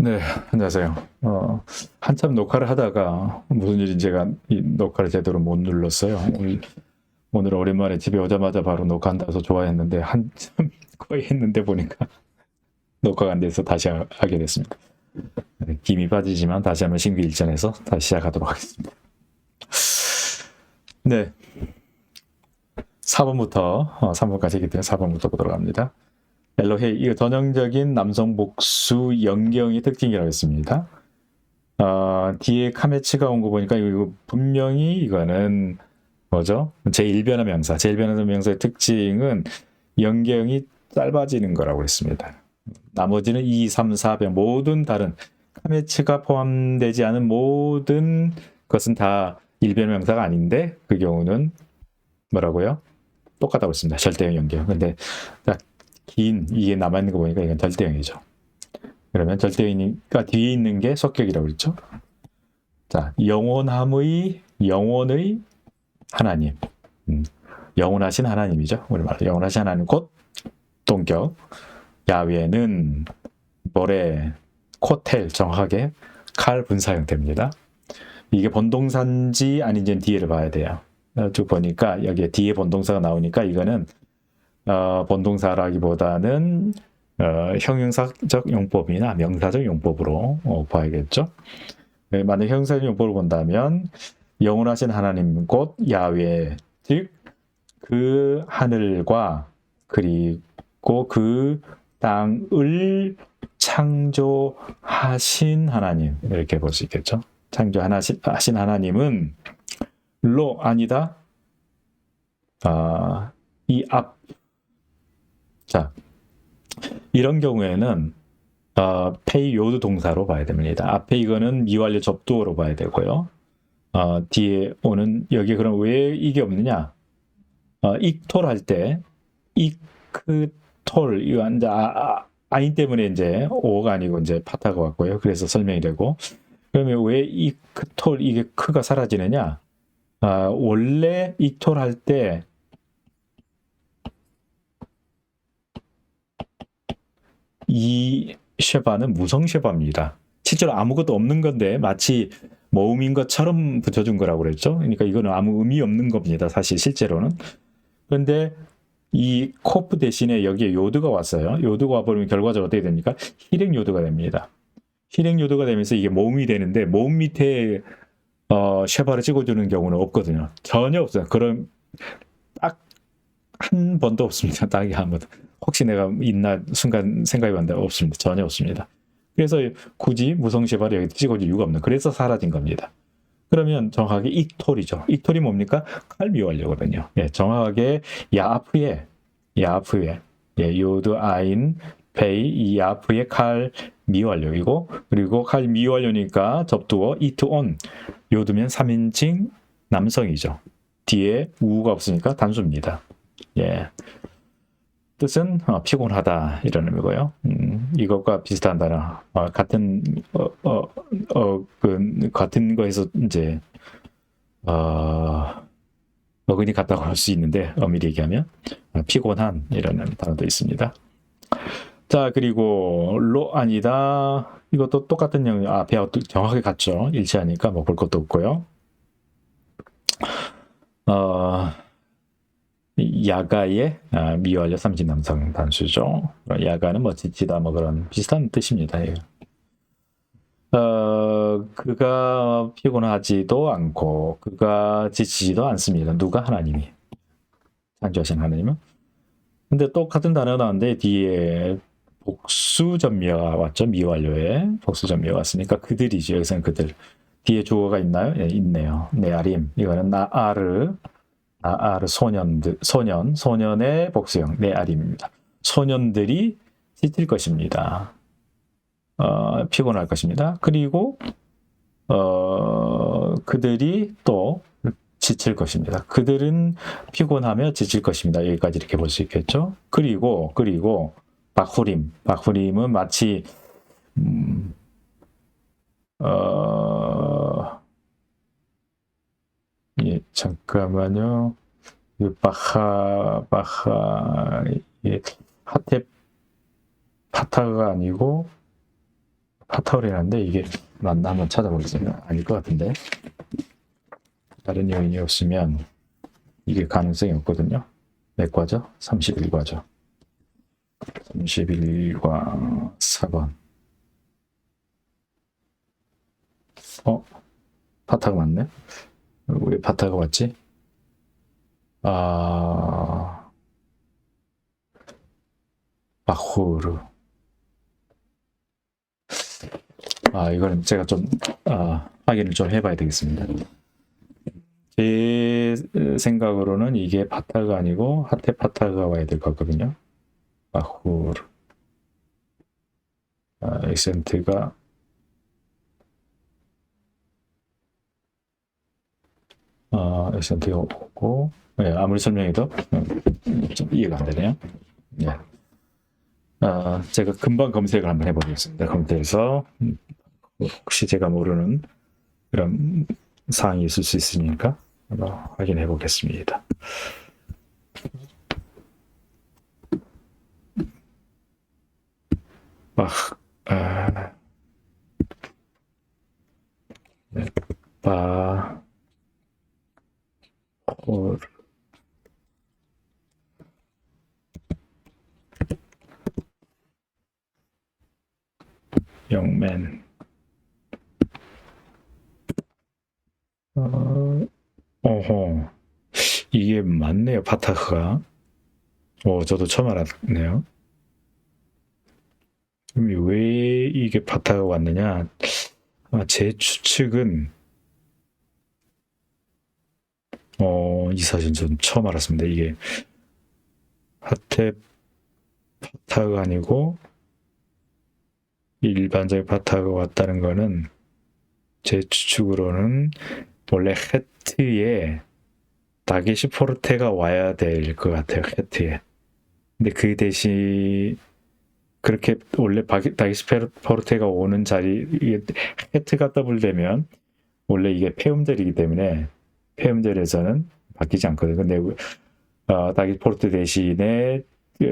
네, 안녕하세요. 어, 한참 녹화를 하다가 무슨 일인지 제가 이 녹화를 제대로 못 눌렀어요. 오늘, 오늘 오랜만에 집에 오자마자 바로 녹화한다 해서 좋아했는데 한참 거의 했는데 보니까 녹화가 안 돼서 다시 하, 게 됐습니다. 네, 김이 빠지지만 다시 한번 신규일전에서 다시 시작하도록 하겠습니다. 네. 4번부터, 어, 3번까지 있기 때문에 4번부터 보도록 합니다. 엘로헤이, 이거 전형적인 남성 복수 연경의 특징이라고 했습니다. 어, 뒤에 카메츠가 온 거 보니까 이거 분명히 이거는 뭐죠? 제1변화 명사. 제1변화 명사의 특징은 연경이 짧아지는 거라고 했습니다. 나머지는 2, 3, 4 변 모든 다른 카메츠가 포함되지 않은 모든 것은 다 일변 명사가 아닌데 그 경우는 뭐라고요? 똑같다고 했습니다. 절대형 연경. 근데 긴 이게 남아있는 거 보니까 이건 절대형이죠. 그러면 절대형이니까 뒤에 있는 게 속격이라고 그랬죠. 자, 영원함의 영원의 하나님. 음, 영원하신 하나님이죠. 우리말 영원하신 하나님 곧 동격. 야외는 모래 코텔 정확하게 칼 분사 형태입니다. 이게 본동사인지 아닌지 뒤에를 봐야 돼요. 쭉 보니까 여기에 뒤에 본동사가 나오니까 이거는 어, 본동사라기보다는 어, 형용사적 용법이나 명사적 용법으로 어, 봐야겠죠. 네, 만약 형용사적 용법을 본다면 영원하신 하나님 곧 야외 즉 그 하늘과 그리고 그 땅을 창조하신 하나님 이렇게 볼 수 있겠죠. 창조하신 하나님은 로 아니다. 아, 이 앞, 자, 이런 경우에는 어, 페이 요드 동사로 봐야 됩니다. 앞에 이거는 미완료 접두어로 봐야 되고요. 어, 뒤에 오는 여기 그럼 왜 이게 없느냐? 어, 익톨 할때 이크톨 이거 이제 아, 아, 아 인 때문에 이제 오가 아니고 이제 파타가 왔고요. 그래서 설명이 되고 그러면 왜 이크톨 이게 크가 사라지느냐? 아, 원래 이톨 할때 이 쉐바는 무성 쉐바입니다. 실제로 아무것도 없는 건데 마치 모음인 것처럼 붙여준 거라고 그랬죠. 그러니까 이거는 아무 의미 없는 겁니다. 사실 실제로는. 그런데 이 코프 대신에 여기에 요드가 왔어요. 요드가 와버리면 결과적으로 어떻게 됩니까? 힐행 요드가 됩니다. 힐행 요드가 되면서 이게 모음이 되는데 모음 밑에 어, 쉐바를 찍어주는 경우는 없거든요. 전혀 없어요. 그런 딱한 번도 없습니다. 딱히 한 번도. 혹시 내가 있나 순간 생각이 왔는데 없습니다. 전혀 없습니다. 그래서 굳이 무성 쉐바를 여기 찍어줄 이유가 없는. 그래서 사라진 겁니다. 그러면 정확하게 익톨이죠. 익톨이 뭡니까? 칼미완료거든요. 예, 정확하게 야프에 야프에 예, 요드 아인 페이 이 야프의 칼 미완료이고 그리고 칼 미완료니까 접두어 이트 온 요두면 3인칭 남성이죠. 뒤에 우가 없으니까 단수입니다. 예. 뜻은 어, 피곤하다 이런 의미고요. 음, 이것과 비슷한 단어 어, 같은 어, 어, 어, 그, 같은 거에서 이제 어, 어근이 같다고 할 수 있는데 엄밀히 얘기하면 어, 피곤한 이런 단어도 있습니다. 자 그리고 로 아니다 이것도 똑같은 영역 아 배어 정확하게 같죠 일치하니까 뭐 볼 것도 없고요. 어 야가의 아, 미완료 삼진 남성 단수죠. 야가는 뭐 지치다 뭐 그런 비슷한 뜻입니다. 예. 어, 그가 피곤하지도 않고 그가 지치지도 않습니다. 누가 하나님이 창조하신 하나님은. 근데 똑같은 단어 나왔는데 뒤에 복수전미가 왔죠. 미완료에 복수전미가 왔으니까 그들이죠. 여기서는 그들. 뒤에 주어가 있나요? 예, 있네요. 네아림. 이거는 나아르. 나아르 소년들, 소년, 소년의 복수형 네아림입니다. 소년들이 지칠 것입니다. 어, 피곤할 것입니다. 그리고 어, 그들이 또 지칠 것입니다. 그들은 피곤하며 지칠 것입니다. 여기까지 이렇게 볼 수 있겠죠. 그리고 그리고 바후림. 바후림은 마치 음, 어, 예, 잠깐만요. 바하 바하 예, 하테 파타가 아니고 파타올이라는데 이게 맞나 한번 찾아보겠습니다. 아닐 것 같은데 다른 요인이 없으면 이게 가능성이 없거든요. 몇 과죠? 31과죠. 31과 4번. 어? 파타가 맞네? 왜 파타가 왔지? 아, 바후르. 아, 이거는 제가 좀, 아, 확인을 좀 해봐야 되겠습니다. 제 생각으로는 이게 파타가 아니고 하테 파타가 와야 될 것 같거든요. 바후르. 아, 액센트가 어, 액센트가 오고, 예, 아무리 설명해도 음, 좀 이해가 안 되네요. 예. 아, 제가 금방 검색을 한번 해보겠습니다. 검색해서 음, 혹시 제가 모르는 그런 사항이 있을 수 있으니까 확인해 보겠습니다. 아, 아, 네, 바, 홀. 영맨. 어, 어허. 이게 맞네요, 바타크가. 어, 저도 처음 알았네요. 왜 이게 바타가 왔느냐? 아마 제 추측은, 어, 이 사진 좀 처음 알았습니다. 이게 하테 파타가 아니고, 일반적인 파타가 왔다는 거는 제 추측으로는 원래 헤트에 다게시 포르테가 와야 될 것 같아요. 헤트에. 근데 그 대신 그렇게 원래 다게시 포르테가 오는 자리 이게 헤트가 더블되면 원래 이게 폐음절이기 때문에 폐음절에서는 바뀌지 않거든요. 근데 어, 다게시 포르테 대신에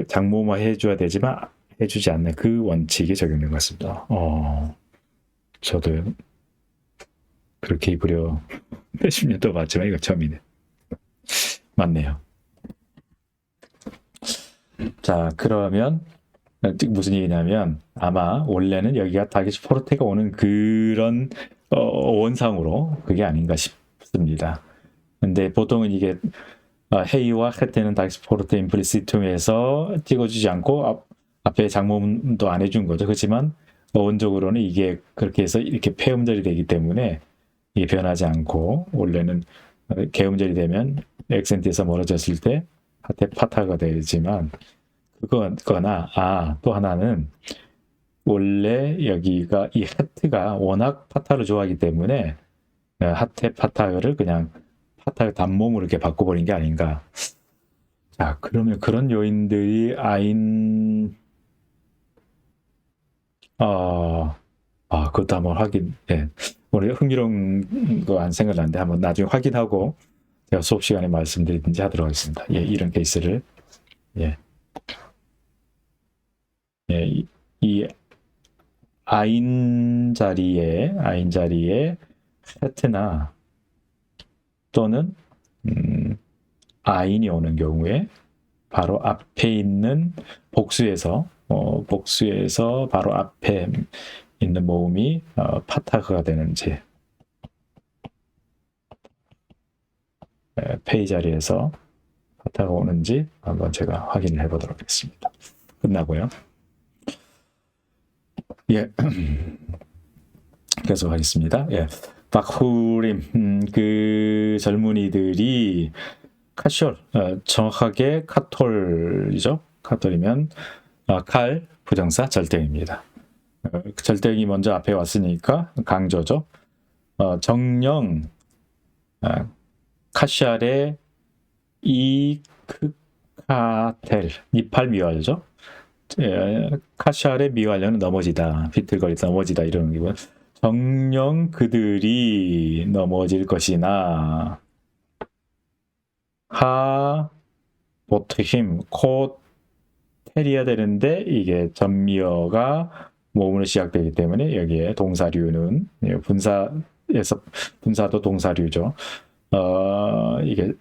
장모마 해줘야 되지만 해주지 않는 그 원칙이 적용된 것 같습니다. 어, 저도 그렇게 입으려 몇십 년 동안 봤지만 이거 처음이네. 맞네요. 자, 그러면 무슨 얘기냐면 아마 원래는 여기가 다게시 포르테가 오는 그런 어, 원상으로 그게 아닌가 싶습니다. 근데 보통은 이게 어, 헤이와 헤테는 다게시 포르테 임플리시툼에서 찍어주지 않고 앞, 앞에 장모음도 안 해준 거죠. 그렇지만 어원적으로는 이게 그렇게 해서 이렇게 폐음절이 되기 때문에 이게 변하지 않고 원래는 개음절이 되면 액센트에서 멀어졌을 때 하테 파타가 되지만 그거나 아 또 하나는 원래 여기가 이 하트가 워낙 파타를 좋아하기 때문에 어, 하테 파타를 그냥 파타를 단몸으로 이렇게 바꿔버린 게 아닌가. 자 그러면 그런 요인들이 아인 어, 아 그것도 한번 확인. 예. 오늘 흥미로운 거 안 생각나는데 한번 나중에 확인하고 제가 수업 시간에 말씀드리든지 하도록 하겠습니다. 예, 이런 케이스를 예, 예, 이, 이 아인 자리에 아인 자리에 헤트나 또는 음, 아인이 오는 경우에 바로 앞에 있는 복수에서 어, 복수에서 바로 앞에 있는 모음이 어, 파타그가 되는지 에, 페이 자리에서 파타가 오는지 한번 제가 확인을 해보도록 하겠습니다. 끝나고요. 예, 계속 하겠습니다. 예, 박후림 음, 그 젊은이들이 카쇼 어, 정확하게 카톨이죠. 카톨이면 어, 칼 부정사 절대입니다. 어, 절대이 먼저 앞에 왔으니까 강조죠. 어, 정령 어, 카샬의 이크카텔 니팔 미완료죠. 예, 카샬의 미완료는 넘어지다, 비틀거리다 넘어지다 이런 거고 정령 그들이 넘어질 것이나 하 보트힘 곧 테리야 되는데 이게 전미어가 모음으로 시작되기 때문에 여기에 동사류는 예, 분사에서 분사도 동사류죠. 어, 이게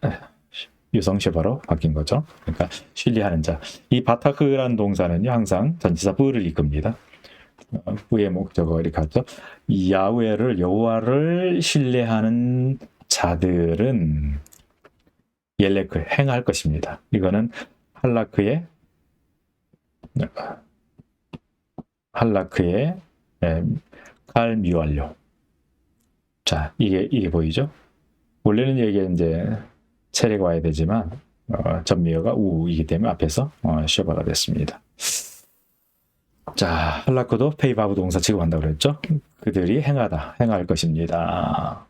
유성시바로 바뀐 거죠. 그러니까 신뢰하는 자. 이 바타크라는 동사는요 항상 전치사 부를 이끕니다. 어, 부의 목적어 이렇게 하죠. 야외를 여호와를 신뢰하는 자들은 옐레크 행할 것입니다. 이거는 할라크의 할라크의 예, 칼 미완료. 자, 이게 이게 보이죠? 원래는 여기에 이제 체례가 와야 되지만 어, 전미어가 우이기 때문에 앞에서 어, 셔바가 됐습니다. 자, 할라크도 페이바브 동사 취급한다고 그랬죠? 그들이 행하다, 행할 것입니다.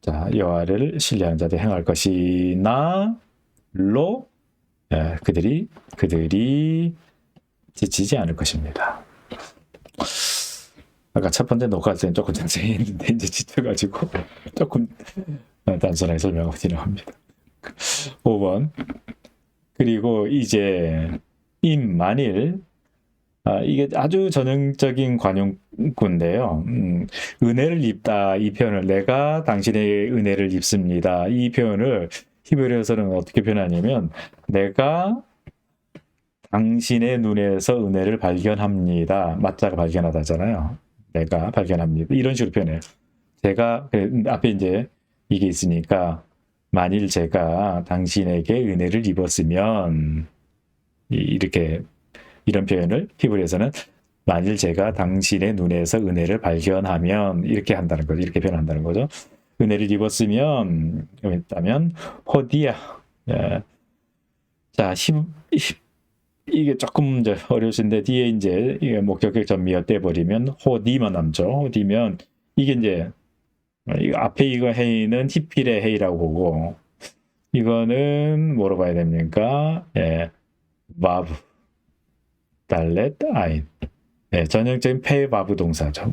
자, 여호와를 신뢰하는 자들 행할 것이나 로 예, 그들이 그들이 지치지 않을 것입니다. 아까 첫 번째 녹화할 때는 조금 자세히 했는데 이제 지쳐가지고 조금 단순하게 설명하고 지나갑니다. 5번 그리고 이제 임 만일 아, 이게 아주 전형적인 관용구인데요. 음, 은혜를 입다 이 표현을 내가 당신의 은혜를 입습니다. 이 표현을 히브리어에서는 어떻게 표현하냐면 내가 당신의 눈에서 은혜를 발견합니다. 맞자가 발견하다잖아요. 내가 발견합니다. 이런 식으로 표현해요. 제가 그 앞에 이제 이게 있으니까 만일 제가 당신에게 은혜를 입었으면 이렇게 이런 표현을 히브리에서는 만일 제가 당신의 눈에서 은혜를 발견하면 이렇게 한다는 거죠. 이렇게 표현한다는 거죠. 은혜를 입었으면 있다면 호디야. 예. 자, 10, 10, 이게 조금 이제 어려우신데 뒤에 이제 목격격 전미어 떼버리면 호디만 남죠. 호디면 이게 이제 앞에 이거 헤이는 히필의 헤이라고 보고 이거는 뭐로 봐야 됩니까? 예, 바브 달렛 아인 예, 전형적인 페이바브 동사죠.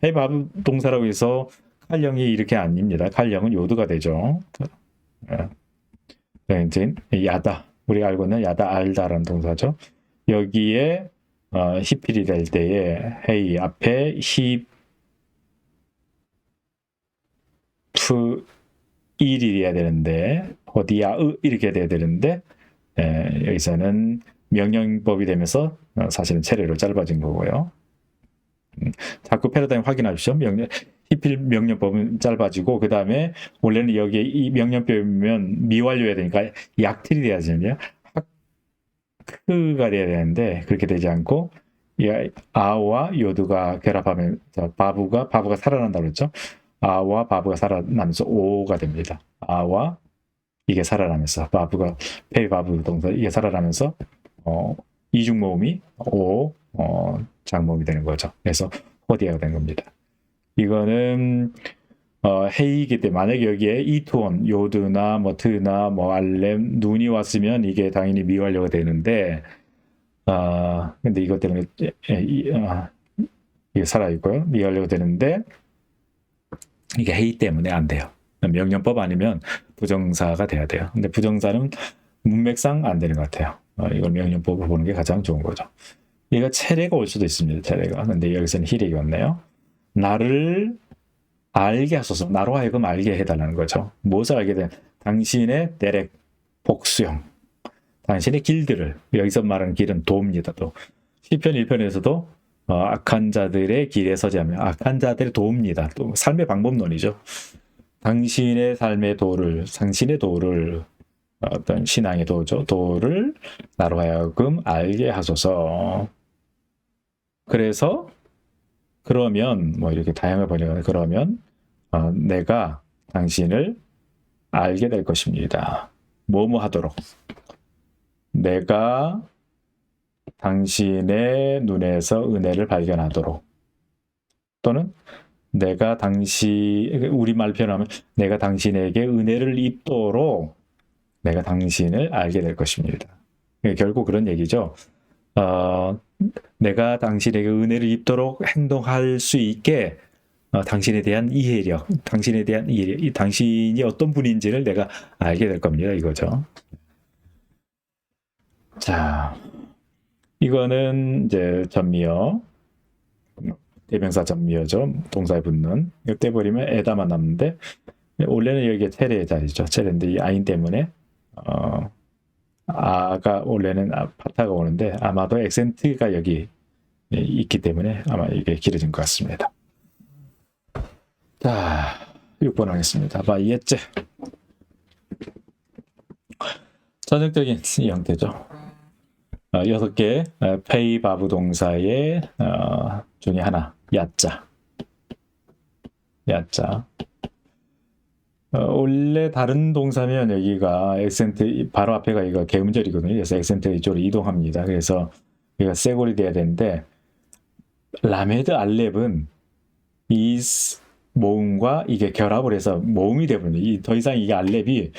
페이바브 동사라고 해서 칼령이 이렇게 아닙니다. 칼령은 요드가 되죠. 예, 이제 야다 우리가 알고 있는 야다 알다라는 동사죠. 여기에 어, 히필이 될 때에 헤이 앞에 히투 일이어야 되는데 어디야 으 이렇게 돼야 되는데 에, 여기서는 명령법이 되면서 어, 사실은 체례로 짧아진 거고요. 음, 자꾸 패러다임 확인하십시오. 명령 히필 명령법은 짧아지고 그 다음에 원래는 여기에 이 명령법이면 미완료해야 되니까 약틀이 돼야 되는데요. 크가 돼야 되는데 그렇게 되지 않고 아와 요드가 결합하면 바부가 바부가 살아난다 그랬죠. 아와 바부가 살아나면서 오가 됩니다. 아와 이게 살아나면서 바부가 페이 바부 동사 이게 살아나면서 어, 이중 모음이 오 어, 장모음이 되는 거죠. 그래서 호디아가 된 겁니다. 이거는 어, 헤이기 때문에 만약에 여기에 이투온 요드나 뭐 트나 뭐 알렘 눈이 왔으면 이게 당연히 미완료가 되는데 아 어, 근데 이것 때문에 에, 에, 아, 이게 살아 있고요 미완료가 되는데 이게 헤이 때문에 안 돼요. 명령법 아니면 부정사가 돼야 돼요. 근데 부정사는 문맥상 안 되는 것 같아요. 어, 이걸 명령법으로 보는 게 가장 좋은 거죠. 얘가 체례가 올 수도 있습니다. 체례가. 근데 여기서는 희력이 왔네요. 나를 알게 하소서. 나로 하여금 알게 해달라는 거죠. 무엇을 알게 된? 당신의 대렉 복수형. 당신의 길들을. 여기서 말하는 길은 도입니다. 또. 시편 1편에서도 어, 악한 자들의 길에 서지 않으면 악한 자들의 도입니다. 또 삶의 방법론이죠. 당신의 삶의 도를, 당신의 도를 어떤 신앙의 도죠. 도를 나로 하여금 알게 하소서. 그래서 그러면 뭐 이렇게 다양하게 번역하는 그러면 어, 내가 당신을 알게 될 것입니다. 뭐뭐 하도록 내가 당신의 눈에서 은혜를 발견하도록 또는 내가 당시 우리말 표현하면 내가 당신에게 은혜를 입도록 내가 당신을 알게 될 것입니다. 결국 그런 얘기죠. 어, 내가 당신에게 은혜를 입도록 행동할 수 있게 어, 당신에 대한 이해력, 당신에 대한 이해력, 당신이 어떤 분인지를 내가 알게 될 겁니다. 이거죠. 자, 이거는 이제 전미어 대명사 전미어죠. 동사에 붙는. 이거 떼버리면 에다만 남는데 원래는 여기에 체레의 자리죠. 체레인데 이 아인 때문에 어, 아가 원래는 아, 파타가 오는데 아마도 액센트가 여기 예, 있기 때문에 아마 이게 길어진 것 같습니다. 자, 6번 하겠습니다. 봐, 이해째. 전형적인 이 형태죠. 어, 여섯 개 어, 페이 바브 동사의 어, 중에 하나 야자 야자 어, 원래 다른 동사면 여기가 액센트 바로 앞에가 이거 개음절이거든요. 그래서 액센트가 이쪽으로 이동합니다. 그래서 이거 쇠골이 돼야 되는데 라메드 알렙은 이 스- 모음과 이게 결합을 해서 모음이 되버립니다. 이- 더 이상 이게 알렙이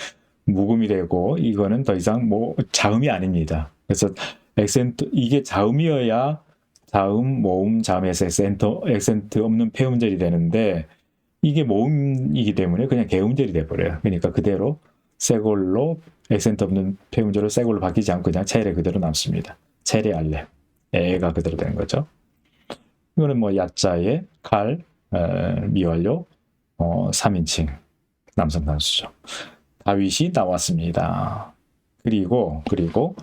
묵음이 되고 이거는 더 이상 뭐 자음이 아닙니다. 그래서 액센트 이게 자음이어야 자음, 모음, 자음에서 액센트, 액센트 없는 폐음절이 되는데 이게 모음이기 때문에 그냥 개음절이 돼버려요. 그러니까 그대로 쇠골로 액센트 없는 폐음절로 쇠골로 바뀌지 않고 그냥 체레 그대로 남습니다. 체레 알레 애가 그대로 되는 거죠. 이거는 뭐 야자의 칼, 에, 미완료, 어, 3인칭 남성 단수죠. 다윗이 나왔습니다. 그리고 그리고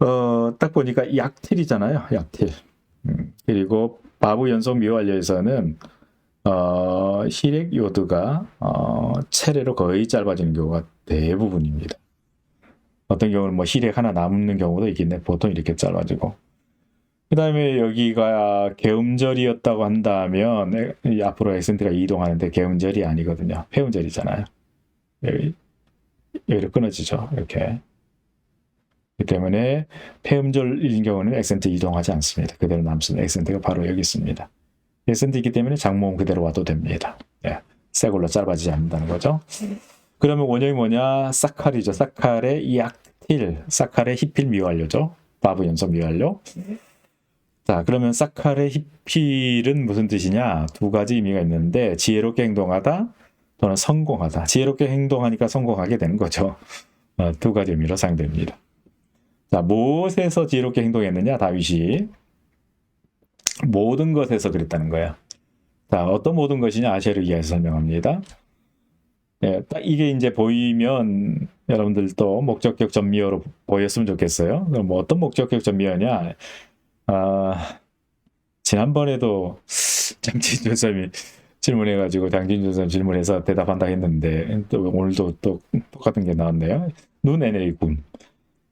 어, 딱 보니까 약틸이잖아요. 약틸. 음, 그리고 바브 연속 미완료에서는 어, 히렉 요드가 어, 체례로 거의 짧아지는 경우가 대부분입니다. 어떤 경우는 뭐 히렉 하나 남는 경우도 있겠네. 보통 이렇게 짧아지고. 그 다음에 여기가 개음절이었다고 한다면 앞으로 액센트가 이동하는데 개음절이 아니거든요. 폐음절이잖아요. 여기, 여기로 끊어지죠. 이렇게. 그 때문에 폐음절인 경우는 액센트 이동하지 않습니다. 그대로 남습니다. 액센트가 바로 여기 있습니다. 액센트 있기 때문에 장모음 그대로 와도 됩니다. 예. 새 걸로 짧아지지 않는다는 거죠. 그러면 원형이 뭐냐? 사칼이죠. 사칼의 약틸, 사칼의 히필 미완료죠. 바브 연속 미완료. 자, 그러면 사칼의 히필은 무슨 뜻이냐? 두 가지 의미가 있는데 지혜롭게 행동하다 또는 성공하다. 지혜롭게 행동하니까 성공하게 되는 거죠. 어, 두 가지 의미로 사용됩니다. 자, 무엇에서 지혜롭게 행동했느냐? 다윗이 모든 것에서 그랬다는 거야. 자, 어떤 모든 것이냐? 아시아를 위해서 설명합니다. 예, 딱 이게 이제 보이면 여러분들도 목적격 전미어로 보였으면 좋겠어요. 그럼 뭐 어떤 목적격 전미어냐? 아, 지난번에도 장진준 선생님이 질문해가지고 장진준 선생님 질문해서 대답한다 했는데 또 오늘도 또 똑같은 게 나왔네요. 눈 NA 군.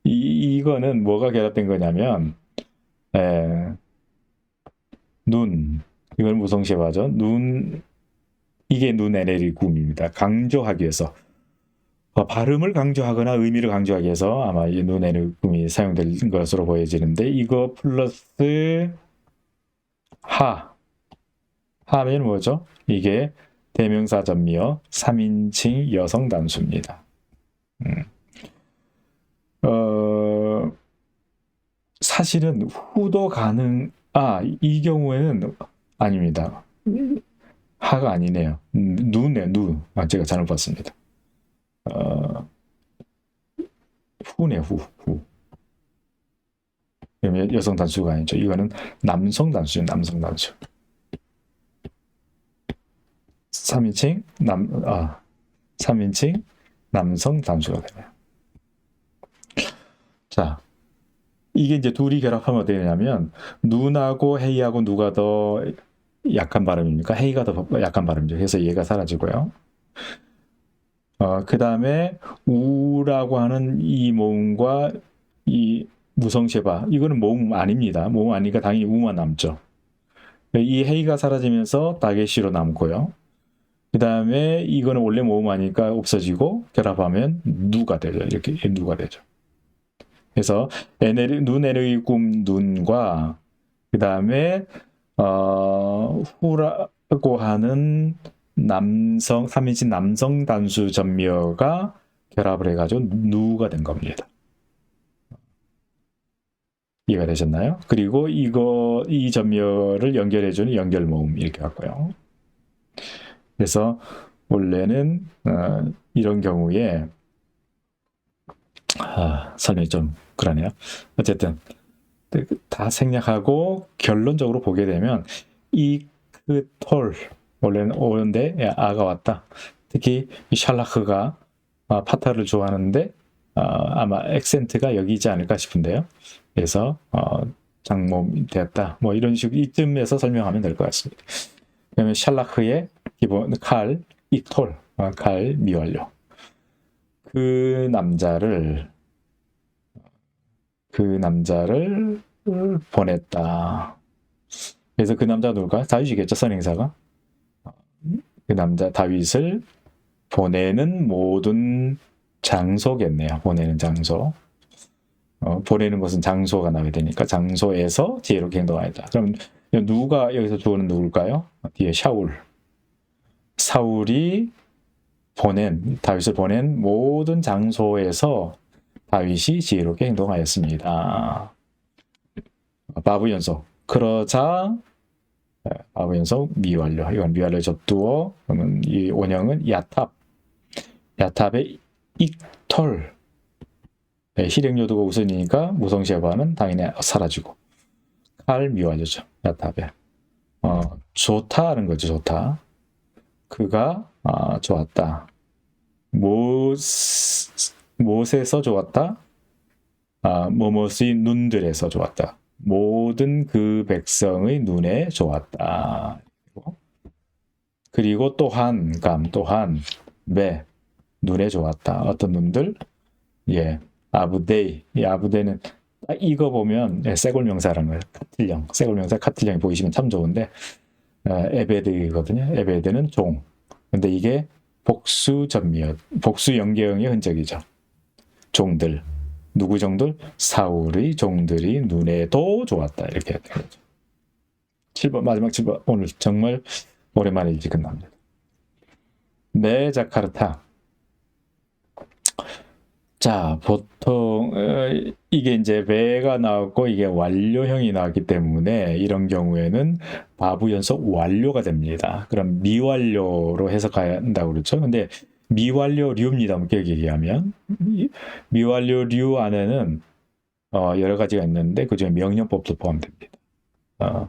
이, 이거는 뭐가 결합된 거냐면, 에, 눈, 이걸 무성시화죠. 눈, 이게 눈 NL이 꿈입니다. 강조하기 위해서. 어, 발음을 강조하거나 의미를 강조하기 위해서 아마 이 눈 NL 꿈이 사용될 것으로 보여지는데, 이거 플러스 하. 하면 뭐죠? 이게 대명사 전미어 3인칭 여성 단수입니다. 음. 어, 사실은 후도 가능, 아, 이 경우에는 아닙니다. 하가 아니네요. 음, 누네, 누. 아, 제가 잘못 봤습니다. 어, 후네, 후, 후. 여성 단수가 아니죠. 이거는 남성 단수죠, 남성 단수. 3인칭, 남, 아, 3인칭 남성 단수가 되네요. 자, 이게 이제 둘이 결합하면 어떻게 되냐면 눈하고 헤이하고 누가 더 약한 발음입니까? 헤이가 더 약한 발음이죠. 그래서 얘가 사라지고요. 어, 그 다음에 우라고 하는 이 모음과 이 무성쉐바 이거는 모음 아닙니다. 모음 아니니까 당연히 우만 남죠. 이 헤이가 사라지면서 다게시로 남고요. 그 다음에 이거는 원래 모음 아니니까 없어지고 결합하면 누가 되죠. 이렇게 누가 되죠. 그래서 에네르, 눈 에너지 꿈 눈과 그 다음에 어, 후라고 하는 남성 3인칭 남성 단수 전미어가 결합을 해가지고 누가 된 겁니다. 이해가 되셨나요? 그리고 이거 이 전미어를 연결해주는 연결 모음 이렇게 갖고요. 그래서 원래는 어, 이런 경우에 아, 설명이 좀 그러네요. 어쨌든 다 생략하고 결론적으로 보게 되면 이크톨 원래는 오는데 예, 아가 왔다. 특히 이 샬라흐가 아, 파타를 좋아하는데 아, 아마 액센트가 여기지 않을까 싶은데요. 그래서 어, 장mom이 되었다. 뭐 이런 식으로 이쯤에서 설명하면 될 것 같습니다. 그러면 샬라흐의 기본 칼, 이톨, 어, 칼 미완료. 그 남자를 그 남자를 보냈다. 그래서 그 남자 누굴까? 다윗이겠죠, 선행사가. 그 남자 다윗을 보내는 모든 장소겠네요. 보내는 장소. 어, 보내는 것은 장소가 나게 되니까 장소에서 지혜롭게 행동하였다. 그럼 누가 여기서 주어는 누굴까요? 뒤에 샤울. 사울이 보낸 다윗을 보낸 모든 장소에서 다윗이 지혜롭게 행동하였습니다. 바브 연속. 그러자 네, 바브 연속 미완료. 이건 미완료 접두어. 그러면 이 원형은 야탑. 야탑의 익털. 네, 실행요도가 우선이니까 무성시해바는 당연히 사라지고 칼 미완료죠. 야탑에. 어, 좋다는 거죠. 좋다. 그가 아, 좋았다. 못 못에서 좋았다. 아, 뭐뭇의 눈들에서 좋았다. 모든 그 백성의 눈에 좋았다. 그리고 또한 감 또한 매 눈에 좋았다. 어떤 눈들? 예, 아부데이. 이 아부데는 딱 이거 보면 예, 세골 명사라는 거예요. 카틸령. 세골 명사 카틸령이 보이시면 참 좋은데 어, 에베드거든요. 에베드는 종. 근데 이게 복수 전미어, 복수 연계형의 흔적이죠. 종들. 누구 종들? 사울의 종들이 눈에도 좋았다. 이렇게 해야 되는 거죠. 7번, 마지막 7번. 오늘 정말 오랜만에 일찍 끝납니다. 네, 자카르타. 자, 보통 어, 이게 이제 배가 나왔고 이게 완료형이 나왔기 때문에 이런 경우에는 바부 연속 완료가 됩니다. 그럼 미완료로 해석한다고 그렇죠. 근데 미완료류입니다. 엄격히 얘기하면 미완료류 안에는 어, 여러 가지가 있는데 그중에 명령법도 포함됩니다. 어,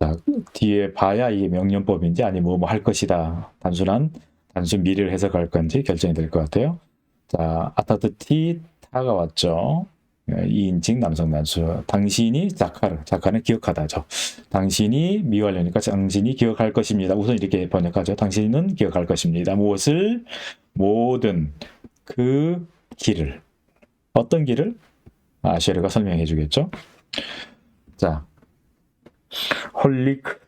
자, 뒤에 봐야 이게 명령법인지 아니면 뭐할 것이다. 단순한 단순 미래를 해석할 건지 결정이 될 것 같아요. 자, 아타트티 타가 왔죠. 2인칭 남성 단수. 당신이 자카르, 자카는 기억하다죠. 당신이 미완료니까 당신이 기억할 것입니다. 우선 이렇게 번역하죠. 당신은 기억할 것입니다. 무엇을? 모든 그 길을. 어떤 길을? 아시르가 설명해 주겠죠. 자, 홀리크.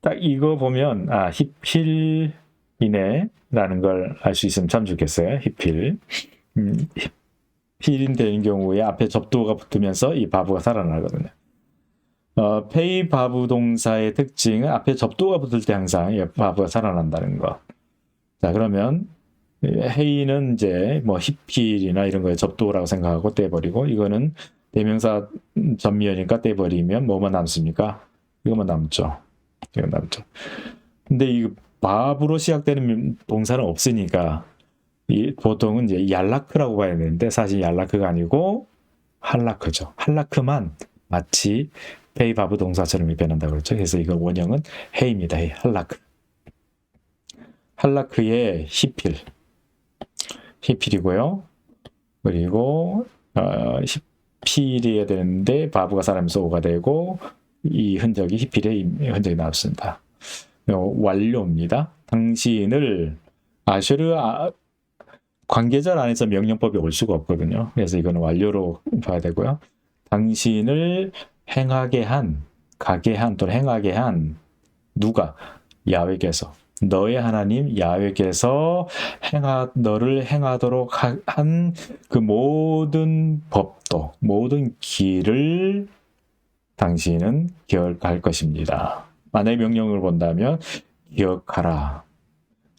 딱 이거 보면, 아, 히필이네 라는 걸 알 수 있으면 참 좋겠어요. 히필. 음, 필인 되는 경우에 앞에 접두어가 붙으면서 이 바브가 살아나거든요. 어, 페이 바브 동사의 특징은 앞에 접두어가 붙을 때 항상 바브가 살아난다는 거. 자, 그러면 헤이는 이제 뭐 히필이나 이런 거에 접두어라고 생각하고 떼버리고 이거는 대명사 전미어니까 떼버리면 뭐만 남습니까? 이거만 남죠. 이거 남죠. 근데 이 바브로 시작되는 동사는 없으니까 이 보통은 이제 얄라크라고 봐야 되는데 사실 얄라크가 아니고 할라크죠. 할라크만 마치 페이바브 동사처럼 변한다 그랬죠. 그래서 이거 원형은 헤입니다. 헤이, 할라크. 할라크의 히필. 히필이고요. 그리고 어, 히필이어야 되는데 바브가 사람에서 오가 되고 이 흔적이 히필의 흔적이 나왔습니다. 완료입니다. 당신을 아슈르 아, 관계자 안에서 명령법이 올 수가 없거든요. 그래서 이거는 완료로 봐야 되고요. 당신을 행하게 한, 가게 한 또는 행하게 한 누가 야외께서 너의 하나님 야외께서 행하 너를 행하도록 한 그 모든 법도 모든 길을 당신은 기억할 것입니다. 만약에 명령을 본다면 기억하라.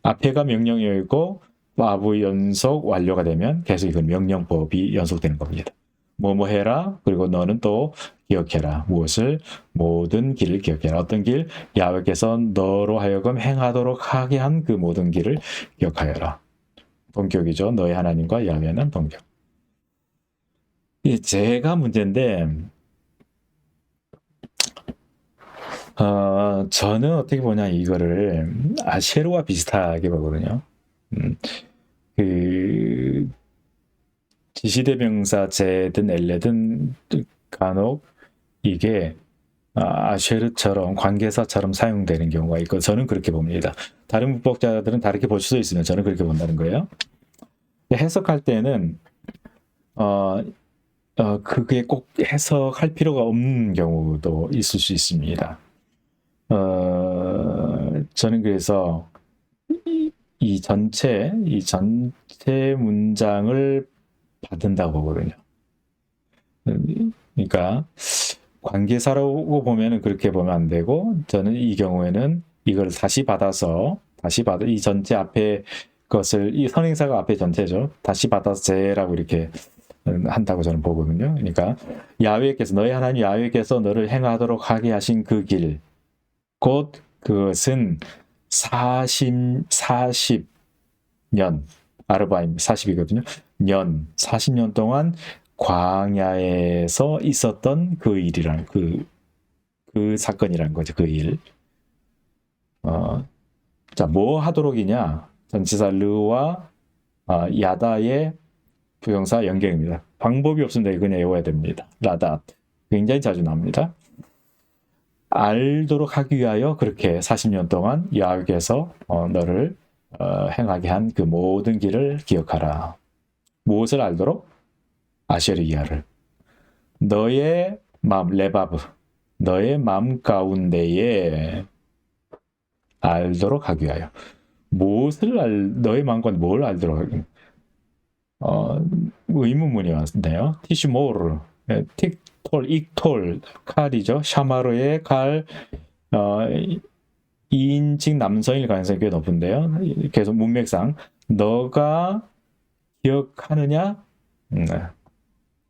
앞에가 명령이었고 마부 연속 완료가 되면 계속 이건 명령법이 연속되는 겁니다. 뭐뭐 해라 그리고 너는 또 기억해라. 무엇을 모든 길을 기억해라. 어떤 길? 야외께서 너로 하여금 행하도록 하게 한 그 모든 길을 기억하여라. 동격이죠. 너의 하나님과 야외는 동격. 제가 문제인데 어, 저는 어떻게 보냐 이거를 아쉐르와 비슷하게 보거든요. 음, 그 지시대명사 제든 엘레든 간혹 이게 아, 아쉐르처럼 관계사처럼 사용되는 경우가 있고 저는 그렇게 봅니다. 다른 문법자들은 다르게 볼 수도 있으면 저는 그렇게 본다는 거예요. 해석할 때는 어, 어, 그게 꼭 해석할 필요가 없는 경우도 있을 수 있습니다. 어, 저는 그래서 이, 이 전체, 이 전체 문장을 받은다고 보거든요. 그러니까 관계사라고 보면은 그렇게 보면 안 되고 저는 이 경우에는 이걸 다시 받아서 다시 받아 이 전체 앞에 것을 이 선행사가 앞에 전체죠. 다시 받아서 제라고 이렇게 한다고 저는 보거든요. 그러니까 야훼께서 너희 하나님 야훼께서 너를 행하도록 하게 하신 그 길, 곧 그것은 40 40년 아르바임 40이거든요. 년 40년 동안 광야에서 있었던 그 일이란 그, 그 사건이란 거죠. 그 일. 어, 자, 뭐 하도록이냐? 전치사 르와 어, 야다의 부정사 연경입니다. 방법이 없으면 그냥 외워야 됩니다. 라다. 굉장히 자주 나옵니다. 알도록 하기 위하여 그렇게 40년 동안 야훼께서 어, 너를 어, 행하게 한 그 모든 길을 기억하라. 무엇을 알도록? 아쉐르이아를. 너의 마음, 레바브. 너의 마음 가운데에 알도록 하기 위하여. 무엇을 알, 너의 마음 가운데 뭘 알도록 하기 어, 의문문이 왔네요. 티슈모르, 네, 틱 톨, 익톨, 칼이죠. 샤마르의 칼, 어, 2인칭 남성일 가능성이 꽤 높은데요. 계속 문맥상 너가 기억하느냐? 음, 네.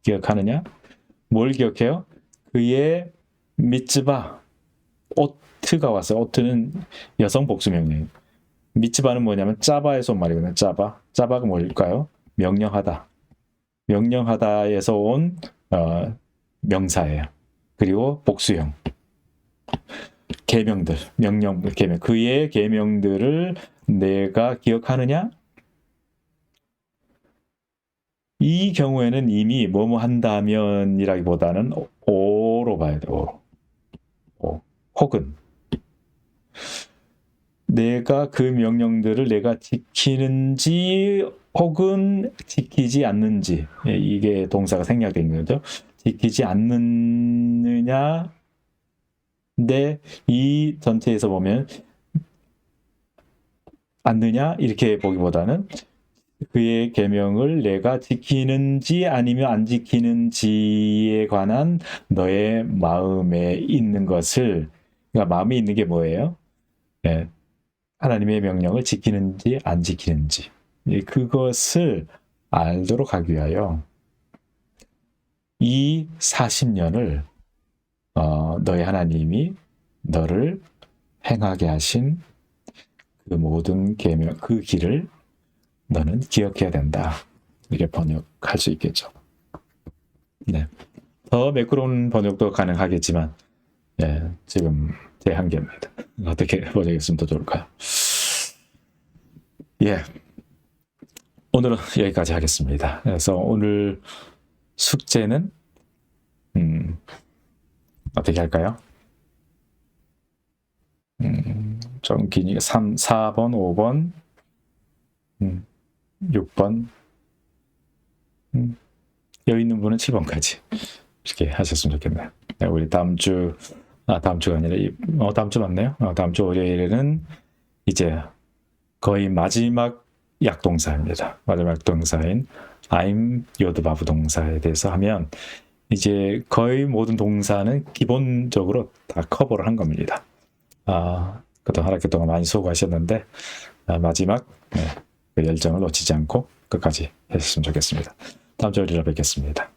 기억하느냐? 뭘 기억해요? 그의 미츠바 오트가 왔어요. 오트는 여성 복수명령. 미츠바는 뭐냐면 짜바에서 온 말이거든요. 짜바. 짜바가 뭘까요? 명령하다. 명령하다에서 온 어, 명사예요. 그리고 복수형. 계명들, 명령, 계명. 그의 계명들을 내가 기억하느냐? 이 경우에는 이미 뭐뭐 한다면이라기보다는 오로 봐야 돼. 오. 오. 혹은 내가 그 명령들을 내가 지키는지 혹은 지키지 않는지 예, 이게 동사가 생략된 거죠. 지키지 않느냐 근데 이 전체에서 보면 않느냐 이렇게 보기보다는 그의 계명을 내가 지키는지 아니면 안 지키는지에 관한 너의 마음에 있는 것을 그러니까 마음에 있는 게 뭐예요? 네. 하나님의 명령을 지키는지 안 지키는지 그것을 알도록 하기 위하여 이 40년을 어, 너희 하나님이 너를 행하게 하신 그 모든 계명 그 길을 너는 기억해야 된다. 이렇게 번역할 수 있겠죠. 네. 더 매끄러운 번역도 가능하겠지만, 예, 지금 제 한계입니다. 어떻게 번역했으면 더 좋을까요? 예. 오늘은 여기까지 하겠습니다. 그래서 오늘 숙제는, 음, 어떻게 할까요? 음, 좀 기니까 3, 4번, 5번, 음, 6번, 음, 여기 있는 분은 7번까지 이렇게 하셨으면 좋겠네요. 네, 우리 다음 주, 아, 다음 주가 아니라, 어, 다음 주 맞네요. 어, 다음 주 월요일에는 이제 거의 마지막 약동사입니다. 마지막 약동사인 I'm 요드바브 동사에 대해서 하면 이제 거의 모든 동사는 기본적으로 다 커버를 한 겁니다. 아, 그동안 한 학기 동안 많이 수고하셨는데 아, 마지막 네, 그 열정을 놓치지 않고 끝까지 했으면 좋겠습니다. 다음 주에 뵙겠습니다.